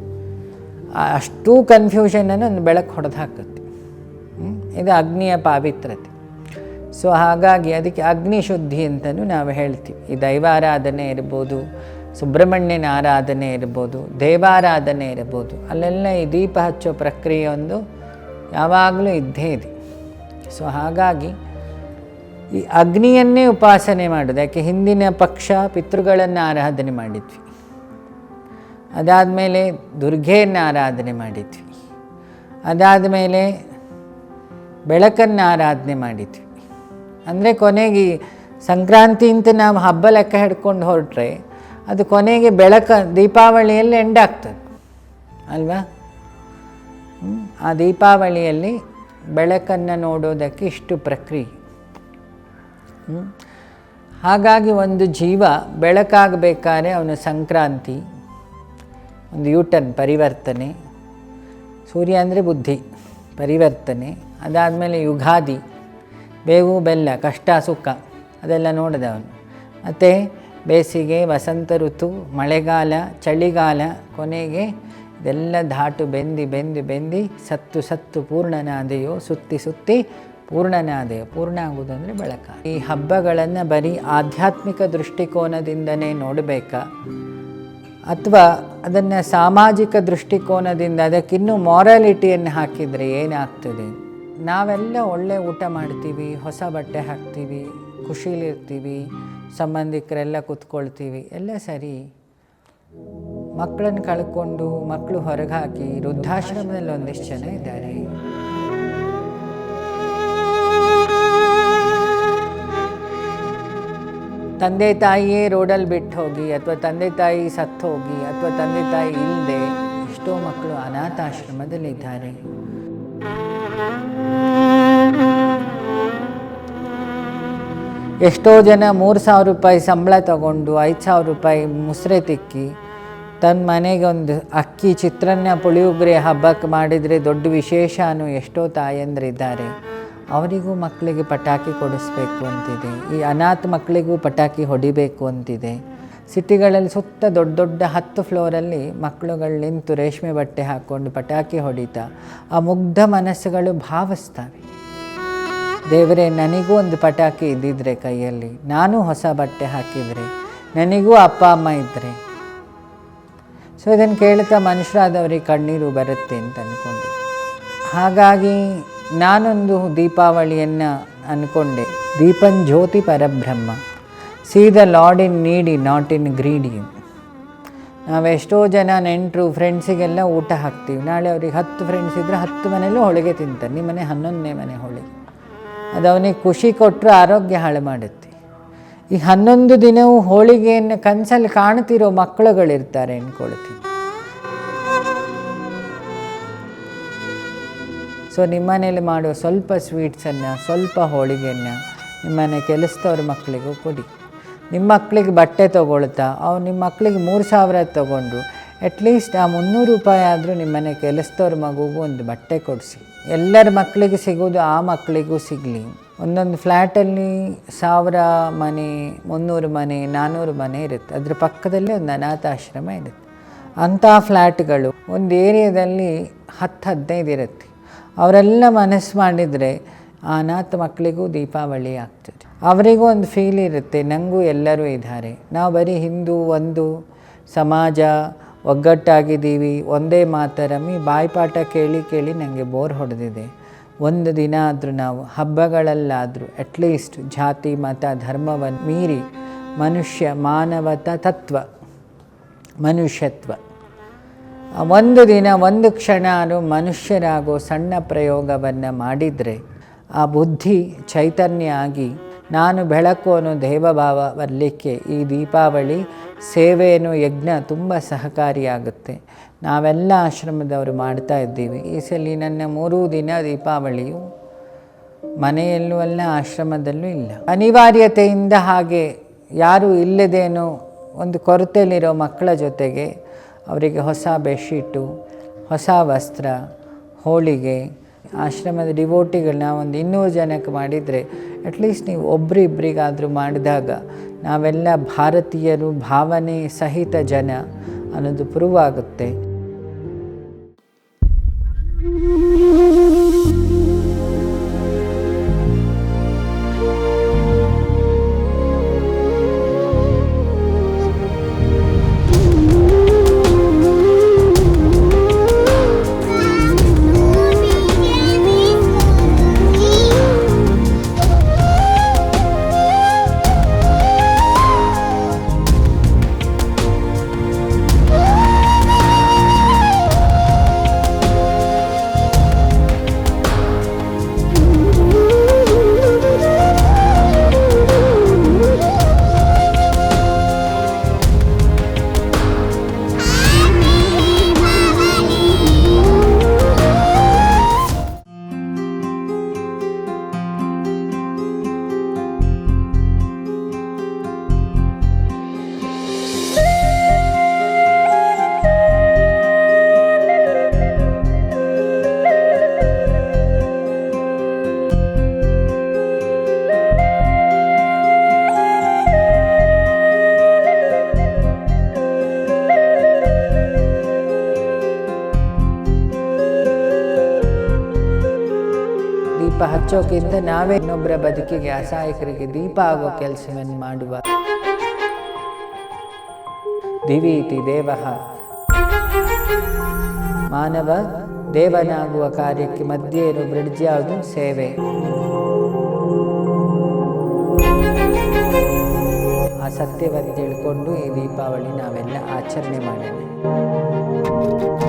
ಅಷ್ಟೂ ಕನ್ಫ್ಯೂಷನನ್ನು ಒಂದು ಬೆಳಕು ಹೊಡೆದು ಹಾಕುತ್ತೆ. ಇದು ಅಗ್ನಿಯ ಪಾವಿತ್ರತೆ ಸೊ ಹಾಗಾಗಿ ಅದಕ್ಕೆ ಅಗ್ನಿ ಶುದ್ಧಿ ಅಂತಲೂ ನಾವು ಹೇಳ್ತೀವಿ. ಈ ದೈವಾರಾಧನೆ ಇರ್ಬೋದು ಸುಬ್ರಹ್ಮಣ್ಯನ ಆರಾಧನೆ ಇರ್ಬೋದು, ದೇವಾರಾಧನೆ ಇರ್ಬೋದು, ಅಲ್ಲೆಲ್ಲ ಈ ದೀಪ ಹಚ್ಚೋ ಪ್ರಕ್ರಿಯೆ ಒಂದು ಯಾವಾಗಲೂ ಇದ್ದೇ ಇದೆ. ಸೊ ಹಾಗಾಗಿ ಈ ಅಗ್ನಿಯನ್ನೇ ಉಪಾಸನೆ ಮಾಡೋದು ಯಾಕೆ ಹಿಂದಿನ ಪಕ್ಷ ಪಿತೃಗಳನ್ನು ಆರಾಧನೆ ಮಾಡಿದ್ವಿ. ಅದಾದ ಮೇಲೆ ದುರ್ಗೆಯನ್ನು ಆರಾಧನೆ ಮಾಡಿದ್ವಿ. ಅದಾದ ಮೇಲೆ ಬೆಳಕನ್ನು ಆರಾಧನೆ ಮಾಡಿದ್ವಿ. ಅಂದರೆ ಕೊನೆಗೆ ಸಂಕ್ರಾಂತಿ ಅಂತ ನಾವು ಹಬ್ಬ ಲೆಕ್ಕ ಹಿಡ್ಕೊಂಡು ಹೊರಟ್ರೆ ಅದು ಕೊನೆಗೆ ಬೆಳಕ, ದೀಪಾವಳಿಯಲ್ಲಿ ಎಂಡ್ ಆಗ್ತದೆ. ಅಲ್ವಾ? ಆ ದೀಪಾವಳಿಯಲ್ಲಿ ಬೆಳಕನ್ನು ನೋಡೋದಕ್ಕೆ ಇಷ್ಟು ಪ್ರಕ್ರಿಯೆ? ಹಾಗಾಗಿ ಒಂದು ಜೀವ ಬೆಳಕಾಗಬೇಕಾದ್ರೆ ಅವನು ಸಂಕ್ರಾಂತಿ, ಒಂದು ಯೂಟನ್ ಪರಿವರ್ತನೆ, ಸೂರ್ಯ ಅಂದರೆ ಬುದ್ಧಿ, ಪರಿವರ್ತನೆ, ಅದಾದಮೇಲೆ ಯುಗಾದಿ, ಬೇವು, ಬೆಲ್ಲ, ಕಷ್ಟ, ಸುಖ, ಅದೆಲ್ಲ ನೋಡಿದ ಅವನು ಮತ್ತು ಬೇಸಿಗೆ, ವಸಂತ ಋತು, ಮಳೆಗಾಲ, ಚಳಿಗಾಲ, ಕೊನೆಗೆ ಇದೆಲ್ಲ ಧಾಟು ಬೆಂದಿ ಬೆಂದಿ ಬೆಂದಿ, ಸತ್ತು ಸತ್ತು, ಪೂರ್ಣನಾದೆಯೋ, ಸುತ್ತಿ ಸುತ್ತಿ, ಪೂರ್ಣನಾದೆಯೋ ಪೂರ್ಣ ಆಗುವುದು ಅಂದರೆ ಬೆಳಕ ಈ ಹಬ್ಬಗಳನ್ನು ಬರೀ ಆಧ್ಯಾತ್ಮಿಕ ದೃಷ್ಟಿಕೋನದಿಂದನೇ ನೋಡಬೇಕಾ? ಅಥವಾ ಅದನ್ನು ಸಾಮಾಜಿಕ ದೃಷ್ಟಿಕೋನದಿಂದ, ಅದಕ್ಕಿನ್ನೂ ಮಾರಾಲಿಟಿಯನ್ನು ಹಾಕಿದರೆ ಏನಾಗ್ತದೆ? ನಾವೆಲ್ಲ ಒಳ್ಳೆ ಊಟ ಮಾಡ್ತೀವಿ, ಹೊಸ ಬಟ್ಟೆ ಹಾಕ್ತೀವಿ ಖುಷಿಲಿರ್ತೀವಿ, ಸಂಬಂಧಿಕರೆಲ್ಲ ಕೂತ್ಕೊಳ್ತೀವಿ, ಎಲ್ಲ ಸರಿ. ಮಕ್ಕಳನ್ನು ಕಳ್ಕೊಂಡು ಮಕ್ಕಳು ಹೊರಗೆ ಹಾಕಿ ವೃದ್ಧಾಶ್ರಮದಲ್ಲಿ ಒಂದಿಷ್ಟು ಜನ ಇದ್ದಾರೆ. ತಂದೆ ತಾಯಿಯೇ ರೋಡಲ್ಲಿ ಬಿಟ್ಟು ಹೋಗಿ ಅಥವಾ ತಂದೆ ತಾಯಿ ಸತ್ತು ಹೋಗಿ ಅಥವಾ ತಂದೆ ತಾಯಿ ಇಲ್ಲದೆ ಎಷ್ಟೋ ಮಕ್ಕಳು ಅನಾಥಾಶ್ರಮದಲ್ಲಿದ್ದಾರೆ. ಎಷ್ಟೋ ಜನ ಮೂರು ಸಾವಿರ ರೂಪಾಯಿ ಸಂಬಳ ತಗೊಂಡು, ಐದು ಸಾವಿರ ರೂಪಾಯಿ ಮುಸ್ರೆ ತಿಕ್ಕಿ ತನ್ನ ಮನೆಗೆ ಒಂದು ಅಕ್ಕಿ ಚಿತ್ರಾನ್ನ ಪುಳಿಯೋಗರೆ ಹಬ್ಬಕ್ಕೆ ಮಾಡಿದರೆ ದೊಡ್ಡ ವಿಶೇಷ ಅನ್ನೋ ಎಷ್ಟೋ ತಾಯಂದ್ರಿದ್ದಾರೆ. ಅವರಿಗೂ ಮಕ್ಕಳಿಗೆ ಪಟಾಕಿ ಕೊಡಿಸ್ಬೇಕು ಅಂತಿದೆ. ಈ ಅನಾಥ ಮಕ್ಕಳಿಗೂ ಪಟಾಕಿ ಹೊಡಿಬೇಕು ಅಂತಿದೆ. ಸಿಟಿಗಳಲ್ಲಿ ಸುತ್ತ ದೊಡ್ಡ ದೊಡ್ಡ ಹತ್ತು ಫ್ಲೋರಲ್ಲಿ ಮಕ್ಕಳುಗಳು ನಿಂತು ರೇಷ್ಮೆ ಬಟ್ಟೆ ಹಾಕ್ಕೊಂಡು ಪಟಾಕಿ ಹೊಡಿತಾ, ಆ ಮುಗ್ಧ ಮನಸ್ಸುಗಳು ಭಾವಿಸ್ತವೆ. ದೇವರೇ, ನನಗೂ ಒಂದು ಪಟಾಕಿ ಇದ್ದಿದ್ರೆ ಕೈಯಲ್ಲಿ. ನಾನು ಹೊಸ ಬಟ್ಟೆ ಹಾಕಿದರೆ ನನಗೂ ಅಪ್ಪ, ಅಮ್ಮ ಇದ್ದರೆ ಸೊ ಇದನ್ನು ಕೇಳ್ತಾ ಮನುಷ್ಯರಾದವರಿಗೆ ಕಣ್ಣೀರು ಬರುತ್ತೆ ಅಂತ ಅಂದ್ಕೊಂಡೆ ಹಾಗಾಗಿ ನಾನೊಂದು ದೀಪಾವಳಿಯನ್ನು ಅಂದ್ಕೊಂಡೆ ದೀಪನ್ ಜ್ಯೋತಿ ಪರಬ್ರಹ್ಮ. ಸಿ ದ ಲಾರ್ಡ್ ಇನ್ ನೀಡಿ ನಾಟ್ ಇನ್ ಗ್ರೀಡಿ ನಾವೆಷ್ಟೋ ಜನ ನೆಂಟರು ಫ್ರೆಂಡ್ಸಿಗೆಲ್ಲ ಊಟ ಹಾಕ್ತೀವಿ. ನಾಳೆ ಅವ್ರಿಗೆ ಹತ್ತು ಫ್ರೆಂಡ್ಸ್ ಇದ್ದರೆ ಹತ್ತು ಮನೇಲೂ ಹೋಳಿಗೆ ತಿಂತಾರೆ. ನಿಮ್ಮ ಮನೆ ಹನ್ನೊಂದನೇ ಮನೆ ಹೋಳಿಗೆ ಅದು ಅವನಿಗೆ ಖುಷಿ ಕೊಟ್ಟರು ಆರೋಗ್ಯ ಹಾಳು ಮಾಡುತ್ತೆ. ಈ ಹನ್ನೊಂದು ದಿನವೂ ಹೋಳಿಗೆಯನ್ನು ಕನಸಲ್ಲಿ ಕಾಣ್ತಿರೋ ಮಕ್ಕಳುಗಳಿರ್ತಾರೆ ಅಂದ್ಕೊಳ್ತೀನಿ ಸೊ ನಿಮ್ಮನೇಲಿ ಮಾಡೋ ಸ್ವಲ್ಪ ಸ್ವೀಟ್ಸನ್ನು ಸ್ವಲ್ಪ ಹೋಳಿಗೆಯನ್ನು ನಿಮ್ಮನೆ ಕೆಲಸದವ್ರ ಮಕ್ಕಳಿಗೂ ಕೊಡಿ. ನಿಮ್ಮ ಮಕ್ಕಳಿಗೆ ಬಟ್ಟೆ ತೊಗೊಳ್ತಾ, ಅವ್ರು ನಿಮ್ಮ ಮಕ್ಕಳಿಗೆ ಮೂರು ಸಾವಿರ ತೊಗೊಂಡ್ರು ಅಟ್ಲೀಸ್ಟ್ ಆ ಮುನ್ನೂರು ರೂಪಾಯಿ ಆದರೂ ನಿಮ್ಮನೆ ಕೆಲಸದವ್ರ ಮಗುಗೂ ಒಂದು ಬಟ್ಟೆ ಕೊಡಿಸಿ. ಎಲ್ಲರ ಮಕ್ಕಳಿಗೆ ಸಿಗೋದು ಆ ಮಕ್ಕಳಿಗೂ ಸಿಗಲಿ. ಒಂದೊಂದು ಫ್ಲ್ಯಾಟಲ್ಲಿ ಸಾವಿರ ಮನೆ, ಮುನ್ನೂರು ಮನೆ ನಾನ್ನೂರು ಮನೆ ಇರುತ್ತೆ. ಅದ್ರ ಪಕ್ಕದಲ್ಲೇ ಒಂದು ಅನಾಥಾಶ್ರಮ ಇರುತ್ತೆ. ಅಂಥ ಫ್ಲ್ಯಾಟ್ಗಳು ಒಂದು ಏರಿಯಾದಲ್ಲಿ ಹತ್ತು, ಹದಿನೈದು ಇರುತ್ತೆ. ಅವರೆಲ್ಲ ಮನಸ್ಸು ಮಾಡಿದರೆ ಆ ಅನಾಥ ಮಕ್ಕಳಿಗೂ ದೀಪಾವಳಿ ಆಗ್ತದೆ. ಅವರಿಗೂ ಒಂದು ಫೀಲ್ ಇರುತ್ತೆ ನನಗೂ ಎಲ್ಲರೂ ಇದ್ದಾರೆ. ನಾವು ಬರೀ ಹಿಂದೂ, ಒಂದು, ಸಮಾಜ ಒಗ್ಗಟ್ಟಾಗಿದ್ದೀವಿ. ಒಂದೇ ಮಾತರಮಿ ಬಾಯ್ಪಾಠ ಕೇಳಿ ಕೇಳಿ ನನಗೆ ಬೋರ್ ಹೊಡೆದಿದೆ. ಒಂದು ದಿನ ಆದರೂ ನಾವು, ಹಬ್ಬಗಳಲ್ಲಾದರೂ ಅಟ್ಲೀಸ್ಟ್ ಜಾತಿ, ಮತ ಧರ್ಮವನ್ನು ಮೀರಿ ಮನುಷ್ಯ ಮಾನವತ ತತ್ವ, ಮನುಷ್ಯತ್ವ. ಒಂದು ದಿನ, ಒಂದು ಕ್ಷಣ ಮನುಷ್ಯರಾಗೋ ಸಣ್ಣ ಪ್ರಯೋಗವನ್ನು ಮಾಡಿದರೆ, ಆ ಬುದ್ಧಿ ಚೈತನ್ಯ ಆಗಿ ನಾನು ಬೆಳಕು ಅನ್ನೋ ದೇವಭಾವ ಬರಲಿಕ್ಕೆ ಈ ದೀಪಾವಳಿ ಸೇವೆಯನ್ನು ಯಜ್ಞ ತುಂಬ ಸಹಕಾರಿಯಾಗುತ್ತೆ. ನಾವೆಲ್ಲ ಆಶ್ರಮದವರು ಮಾಡ್ತಾ ಇದ್ದೀವಿ. ಈ ಸಲ ನನ್ನ ಮೂರೂ ದಿನ ದೀಪಾವಳಿಯು ಮನೆಯಲ್ಲೂ ಅಲ್ಲ, ಆಶ್ರಮದಲ್ಲೂ ಇಲ್ಲ. ಅನಿವಾರ್ಯತೆಯಿಂದ ಹಾಗೆ ಯಾರೂ ಇಲ್ಲದೇನೋ ಒಂದು ಕೊರತೆಯಲ್ಲಿರೋ ಮಕ್ಕಳ ಜೊತೆಗೆ ಅವರಿಗೆ ಹೊಸ ಬೆಡ್ಶೀಟು, ಹೊಸ ವಸ್ತ್ರ, ಹೋಳಿಗೆ, ಆಶ್ರಮದ ಡಿವೋಟಿಗಳನ್ನ ಒಂದು ಇನ್ನೂರು ಜನಕ್ಕೆ ಮಾಡಿದರೆ ಅಟ್ಲೀಸ್ಟ್ ನೀವು ಒಬ್ಬರಿಬ್ಬರಿಗಾದರೂ ಮಾಡಿದಾಗ ನಾವೆಲ್ಲ ಭಾರತೀಯರು ಭಾವನೆ ಸಹಿತ ಜನ ಅನ್ನೋದು ಪ್ರೂವ್ ಹಚ್ಚೋಕ್ಕಿಂತ ನಾವೇ ಇನ್ನೊಬ್ಬರ ಬದುಕಿಗೆ ಅಸಹಾಯಕರಿಗೆ ದೀಪ ಆಗೋ ಕೆಲಸವನ್ನು ಮಾಡುವ. ದಿವೀತಿ ದೇವ ಮಾನವ ದೇವನಾಗುವ ಕಾರ್ಯಕ್ಕೆ ಮಧ್ಯೆ ಇರೋ ಬ್ರಿಡ್ಜ್ ಯಾವುದು? ಸೇವೆ. ಆ ಸತ್ಯವನ್ನು ತಿಳ್ಕೊಂಡು ಈ ದೀಪಾವಳಿ ನಾವೆಲ್ಲ ಆಚರಣೆ ಮಾಡೋಣ.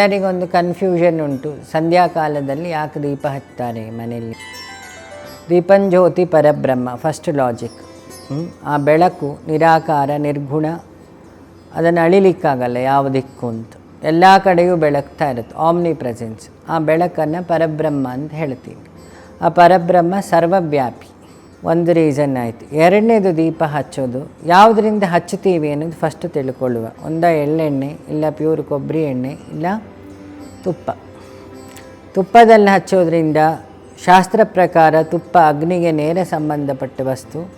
ಎಲ್ಲರಿಗೊಂದು ಕನ್ಫ್ಯೂಷನ್ ಉಂಟು. ಸಂಧ್ಯಾಕಾಲದಲ್ಲಿ ಯಾಕೆ ದೀಪ ಹತ್ತಾರೆ ಮನೆಯಲ್ಲಿ? ದೀಪಂಜ್ಯೋತಿ ಪರಬ್ರಹ್ಮ ಫಸ್ಟ್ ಲಾಜಿಕ್ ಆ ಬೆಳಕು ನಿರಾಕಾರ, ನಿರ್ಗುಣ, ಅದನ್ನು ಅಳಿಲಿಕ್ಕಾಗಲ್ಲ ಯಾವ ದಿಕ್ಕು ಅಂತ. ಎಲ್ಲ ಕಡೆಯೂ ಬೆಳಗ್ತಾ ಇರುತ್ತೆ ಆಮ್ನಿ ಪ್ರೆಸೆನ್ಸ್ ಆ ಬೆಳಕನ್ನು ಪರಬ್ರಹ್ಮ ಅಂತ ಹೇಳ್ತೀವಿ. ಆ ಪರಬ್ರಹ್ಮ ಸರ್ವವ್ಯಾಪಿ. ಒಂದು ರೀಸನ್ ಆಯಿತು. ಎರಡನೇದು ದೀಪ ಹಚ್ಚೋದು. ಯಾವುದರಿಂದ ಹಚ್ಚುತ್ತೀವಿ ಅನ್ನೋದು ಫಸ್ಟ್ ತಿಳ್ಕೊಳ್ಳುವ. ಒಂದ ಎಳ್ಳೆಣ್ಣೆ, ಇಲ್ಲ ಪ್ಯೂರ್ ಕೊಬ್ಬರಿ ಎಣ್ಣೆ, ಇಲ್ಲ ತುಪ್ಪ. ತುಪ್ಪದಲ್ಲಿ ಹಚ್ಚೋದ್ರಿಂದ ಶಾಸ್ತ್ರ ಪ್ರಕಾರ ತುಪ್ಪ ಅಗ್ನಿಗೆ ನೇರ ಸಂಬಂಧಪಟ್ಟ ವಸ್ತು,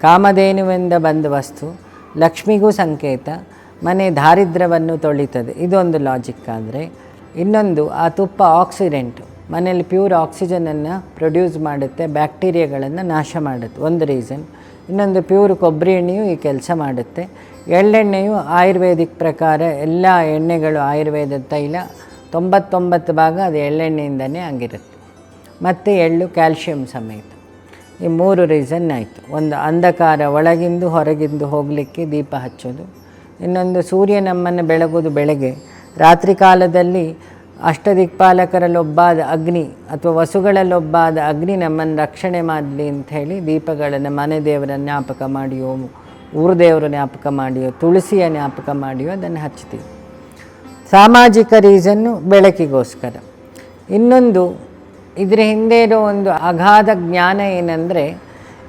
ಕಾಮಧೇನುವಿಂದ ಬಂದ ವಸ್ತು, ಲಕ್ಷ್ಮಿಗೂ ಸಂಕೇತ, ಮನೆ ದಾರಿದ್ರ್ಯವನ್ನು ತೊಳಿತದೆ. ಇದೊಂದು ಲಾಜಿಕ್ ಆದರೆ. ಇನ್ನೊಂದು, ಆ ತುಪ್ಪ ಆಕ್ಸಿಡೆಂಟು ಮನೇಲಿ ಪ್ಯೂರ್ ಆಕ್ಸಿಜನನ್ನು ಪ್ರೊಡ್ಯೂಸ್ ಮಾಡುತ್ತೆ, ಬ್ಯಾಕ್ಟೀರಿಯಾಗಳನ್ನು ನಾಶ ಮಾಡುತ್ತೆ, ಒಂದು ರೀಸನ್. ಇನ್ನೊಂದು ಪ್ಯೂರ್ ಕೊಬ್ಬರಿ ಎಣ್ಣೆಯು ಈ ಕೆಲಸ ಮಾಡುತ್ತೆ. ಎಳ್ಳೆಣ್ಣೆಯು ಆಯುರ್ವೇದಿಕ್ ಪ್ರಕಾರ ಎಲ್ಲ ಎಣ್ಣೆಗಳು ಆಯುರ್ವೇದ ತೈಲ, ತೊಂಬತ್ತೊಂಬತ್ತು ಭಾಗ ಅದು ಎಳ್ಳೆಣ್ಣೆಯಿಂದನೇ ಆಗಿರುತ್ತೆ. ಮತ್ತು ಎಳ್ಳು ಕ್ಯಾಲ್ಶಿಯಂ ಸಮೇತ. ಈ ಮೂರು ರೀಸನ್ ಆಯಿತು. ಒಂದು ಅಂಧಕಾರ ಒಳಗಿಂದು ಹೊರಗಿಂದು ಹೋಗಲಿಕ್ಕೆ ದೀಪ ಹಚ್ಚೋದು. ಇನ್ನೊಂದು ಸೂರ್ಯ ನಮ್ಮನ್ನು ಬೆಳಗೋದು ಬೆಳಗ್ಗೆ. ರಾತ್ರಿ ಕಾಲದಲ್ಲಿ ಅಷ್ಟದಿಕ್ಪಾಲಕರಲ್ಲೊಬ್ಬಾದ ಅಗ್ನಿ ಅಥವಾ ವಸುಗಳಲ್ಲೊಬ್ಬಾದ ಅಗ್ನಿ ನಮ್ಮನ್ನು ರಕ್ಷಣೆ ಮಾಡಲಿ ಅಂತ ಹೇಳಿ ದೀಪಗಳನ್ನು ಮನೆ ದೇವರ ಜ್ಞಾಪಕ ಮಾಡಿಯೋ ಊರು ದೇವರ ಜ್ಞಾಪಕ ಮಾಡಿಯೋ, ತುಳಸಿಯ ಜ್ಞಾಪಕ ಮಾಡಿಯೋ ಅದನ್ನು ಹಚ್ತೀವಿ ಸಾಮಾಜಿಕ ರೀಸನ್ನು ಬೆಳಕಿಗೋಸ್ಕರ. ಇನ್ನೊಂದು, ಇದರ ಹಿಂದೆ ಇರೋ ಒಂದು ಅಗಾಧ ಜ್ಞಾನ ಏನಂದರೆ,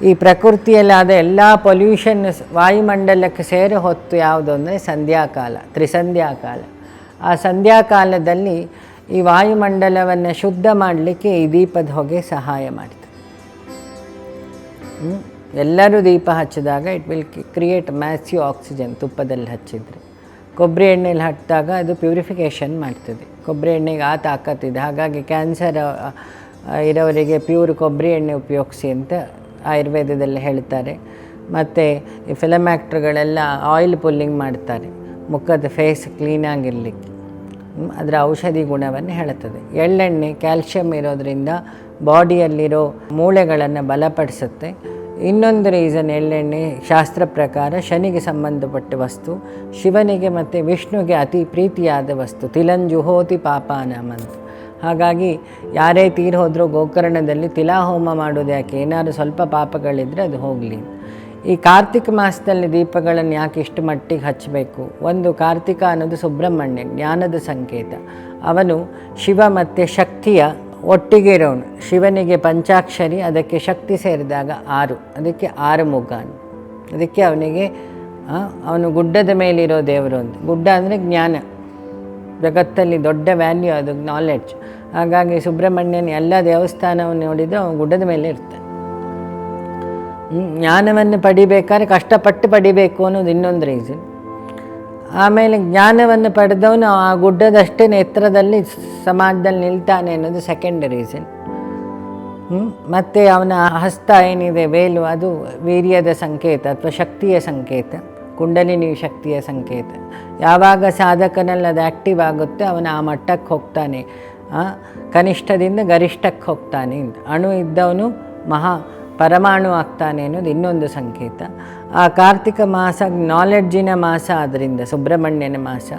ಈ ಪ್ರಕೃತಿಯಲ್ಲಾದ ಎಲ್ಲ ಪೊಲ್ಯೂಷನ್ ವಾಯುಮಂಡಲಕ್ಕೆ ಸೇರಿ ಹೊತ್ತು ಯಾವುದು ಅಂದರೆ ಸಂಧ್ಯಾಕಾಲ, ತ್ರಿಸಂಧ್ಯಾಕಾಲ. ಆ ಸಂಧ್ಯಾಕಾಲದಲ್ಲಿ ಈ ವಾಯುಮಂಡಲವನ್ನು ಶುದ್ಧ ಮಾಡಲಿಕ್ಕೆ ಈ ದೀಪದ ಹೊಗೆ ಸಹಾಯ ಮಾಡ್ತದೆ ಎಲ್ಲರೂ ದೀಪ ಹಚ್ಚಿದಾಗ it will create massive oxygen ತುಪ್ಪದಲ್ಲಿ ಹಚ್ಚಿದರೆ. ಕೊಬ್ಬರಿ ಎಣ್ಣೆಲಿ ಹಚ್ಚಿದಾಗ ಅದು ಪ್ಯೂರಿಫಿಕೇಷನ್ ಮಾಡ್ತದೆ. ಕೊಬ್ಬರಿ ಎಣ್ಣೆಗೆ ಆ ತಾಕತ್ತಿದೆ ಹಾಗಾಗಿ ಕ್ಯಾನ್ಸರ್ ಇರೋರಿಗೆ ಪ್ಯೂರ್ ಕೊಬ್ಬರಿ ಎಣ್ಣೆ ಉಪಯೋಗಿಸಿ ಅಂತ ಆಯುರ್ವೇದದಲ್ಲಿ ಹೇಳ್ತಾರೆ. ಮತ್ತು ಈ ಫಿಲಮ್ ಆ್ಯಕ್ಟ್ರುಗಳೆಲ್ಲ ಆಯಿಲ್ ಪುಲ್ಲಿಂಗ್ ಮಾಡ್ತಾರೆ. ಮುಖದ ಫೇಸ್ ಕ್ಲೀನಾಗಿರಲಿಕ್ಕೆ ಅದರ ಔಷಧಿ ಗುಣವನ್ನು ಹೇಳುತ್ತದೆ. ಎಳ್ಳೆಣ್ಣೆ, ಕ್ಯಾಲ್ಶಿಯಂ ಇರೋದರಿಂದ ಬಾಡಿಯಲ್ಲಿರೋ ಮೂಳೆಗಳನ್ನು ಬಲಪಡಿಸುತ್ತೆ. ಇನ್ನೊಂದು ರೀಸನ್ ಎಳ್ಳೆಣ್ಣೆ ಶಾಸ್ತ್ರ ಪ್ರಕಾರ ಶನಿಗೆ ಸಂಬಂಧಪಟ್ಟ ವಸ್ತು, ಶಿವನಿಗೆ ಮತ್ತು ವಿಷ್ಣುಗೆ ಅತಿ ಪ್ರೀತಿಯಾದ ವಸ್ತು, ತಿಲಂಜುಹೋತಿ ಹೋತಿ ಅಂತ ಹಾಗಾಗಿ ಯಾರೇ ತೀರ್ ಹೋದರೂ ಗೋಕರ್ಣದಲ್ಲಿ ತಿಲಾಹೋಮ ಮಾಡೋದು ಯಾಕೆ? ಏನಾದರೂ ಸ್ವಲ್ಪ ಪಾಪಗಳಿದ್ದರೆ ಅದು ಹೋಗಲಿ. ಈ ಕಾರ್ತಿಕ ಮಾಸದಲ್ಲಿ ದೀಪಗಳನ್ನು ಯಾಕೆ ಇಷ್ಟು ಮಟ್ಟಿಗೆ ಹಚ್ಚಬೇಕು? ಒಂದು ಕಾರ್ತಿಕ ಅನ್ನೋದು ಸುಬ್ರಹ್ಮಣ್ಯ, ಜ್ಞಾನದ ಸಂಕೇತ. ಅವನು ಶಿವ ಮತ್ತು ಶಕ್ತಿಯ ಒಟ್ಟಿಗೆ ಇರೋನು. ಶಿವನಿಗೆ ಪಂಚಾಕ್ಷರಿ, ಅದಕ್ಕೆ ಶಕ್ತಿ ಸೇರಿದಾಗ ಆರು, ಅದಕ್ಕೆ ಆರು ಅಂತ. ಅದಕ್ಕೆ ಅವನಿಗೆ ಅವನು ಗುಡ್ಡದ ಮೇಲಿರೋ ದೇವರು ಅಂತ. ಗುಡ್ಡ ಅಂದರೆ ಜ್ಞಾನ. ಜಗತ್ತಲ್ಲಿ ದೊಡ್ಡ ವ್ಯಾಲ್ಯೂ ಅದು ನಾಲೆಡ್ಜ್ ಹಾಗಾಗಿ ಸುಬ್ರಹ್ಮಣ್ಯನ ಎಲ್ಲ ದೇವಸ್ಥಾನವನ್ನು ನೋಡಿದ್ರು ಅವನು ಗುಡ್ಡದ ಮೇಲೆ ಇರ್ತಾನೆ. ಜ್ಞಾನವನ್ನು ಪಡಿಬೇಕಾದ್ರೆ ಕಷ್ಟಪಟ್ಟು ಪಡಿಬೇಕು ಅನ್ನೋದು ಇನ್ನೊಂದು ರೀಸನ್ ಆಮೇಲೆ ಜ್ಞಾನವನ್ನು ಪಡೆದವನು ಆ ಗುಡ್ಡದಷ್ಟೇ ಎತ್ತರದಲ್ಲಿ ಸಮಾಜದಲ್ಲಿ ನಿಲ್ತಾನೆ ಅನ್ನೋದು ಸೆಕೆಂಡ್ ರೀಸನ್ ಮತ್ತು ಅವನ ಹಸ್ತ ಏನಿದೆ, ವೇಲು, ಅದು ವೀರ್ಯದ ಸಂಕೇತ ಅಥವಾ ಶಕ್ತಿಯ ಸಂಕೇತ, ಕುಂಡಲಿನಿ ಶಕ್ತಿಯ ಸಂಕೇತ. ಯಾವಾಗ ಸಾಧಕನಲ್ಲಿ ಅದು ಆ್ಯಕ್ಟಿವ್ ಆಗುತ್ತೆ, ಅವನ ಆ ಮಟ್ಟಕ್ಕೆ ಹೋಗ್ತಾನೆ. ಕನಿಷ್ಠದಿಂದ ಗರಿಷ್ಠಕ್ಕೆ ಹೋಗ್ತಾನೆ ಅಣು ಇದ್ದವನು ಮಹಾ ಪರಮಾಣು ಆಗ್ತಾನೆ ಅನ್ನೋದು ಇನ್ನೊಂದು ಸಂಕೇತ. ಆ ಕಾರ್ತಿಕ ಮಾಸ ನಾಲೆಡ್ಜಿನ ಮಾಸ ಆದ್ದರಿಂದ ಸುಬ್ರಹ್ಮಣ್ಯನ ಮಾಸ,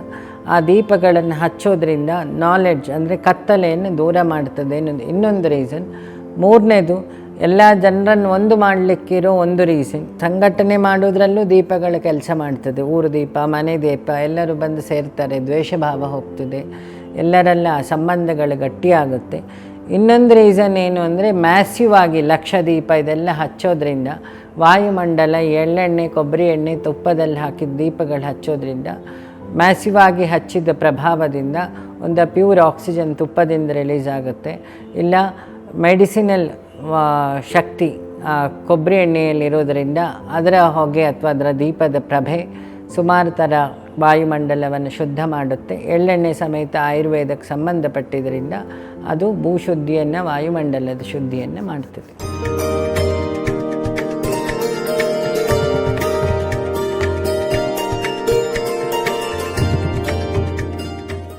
ಆ ದೀಪಗಳನ್ನು ಹಚ್ಚೋದ್ರಿಂದ ನಾಲೆಡ್ಜ್ ಅಂದರೆ ಕತ್ತಲೆಯನ್ನು ದೂರ ಮಾಡ್ತದೆ ಅನ್ನೋದು ಇನ್ನೊಂದು ರೀಸನ್ ಮೂರನೇದು, ಎಲ್ಲ ಜನರನ್ನು ಒಂದು ಮಾಡಲಿಕ್ಕಿರೋ ಒಂದು ರೀಸನ್ ಸಂಘಟನೆ ಮಾಡೋದ್ರಲ್ಲೂ ದೀಪಗಳ ಕೆಲಸ ಮಾಡ್ತದೆ. ಊರು ದೀಪ, ಮನೆ ದೀಪ, ಎಲ್ಲರೂ ಬಂದು ಸೇರ್ತಾರೆ ದ್ವೇಷ ಭಾವ ಹೋಗ್ತದೆ. ಎಲ್ಲರೆಲ್ಲ ಸಂಬಂಧಗಳು ಗಟ್ಟಿಯಾಗುತ್ತೆ. ಇನ್ನೊಂದು ರೀಸನ್ ಏನು ಅಂದರೆ ಮ್ಯಾಸಿವ್ ಆಗಿ ಲಕ್ಷ ದೀಪ ಇದೆಲ್ಲ ಹಚ್ಚೋದ್ರಿಂದ ವಾಯುಮಂಡಲ, ಎಳ್ಳೆಣ್ಣೆ, ಕೊಬ್ಬರಿ ಎಣ್ಣೆ ತುಪ್ಪದಲ್ಲಿ ಹಾಕಿದ ದೀಪಗಳು ಹಚ್ಚೋದ್ರಿಂದ ಮ್ಯಾಸಿವ್ ಆಗಿ ಹಚ್ಚಿದ ಪ್ರಭಾವದಿಂದ ಒಂದು ಪ್ಯೂರ್ ಆಕ್ಸಿಜನ್ ತುಪ್ಪದಿಂದ ರಿಲೀಸ್ ಆಗುತ್ತೆ. ಇಲ್ಲ ಮೆಡಿಸಿನಲ್ ಶಕ್ತಿ ಕೊಬ್ಬರಿ ಎಣ್ಣೆಯಲ್ಲಿರೋದರಿಂದ ಅದರ ಹೊಗೆ ಅಥವಾ ಅದರ ದೀಪದ ಪ್ರಭೆ ಸುಮಾರು ಥರ ವಾಯುಮಂಡಲವನ್ನು ಶುದ್ಧ ಮಾಡುತ್ತೆ. ಎಳ್ಳೆಣ್ಣೆ ಸಮೇತ ಆಯುರ್ವೇದಕ್ಕೆ ಸಂಬಂಧಪಟ್ಟಿದ್ದರಿಂದ ಅದು ಭೂಶುದ್ಧಿಯನ್ನು ವಾಯುಮಂಡಲದ ಶುದ್ಧಿಯನ್ನು ಮಾಡ್ತದೆ.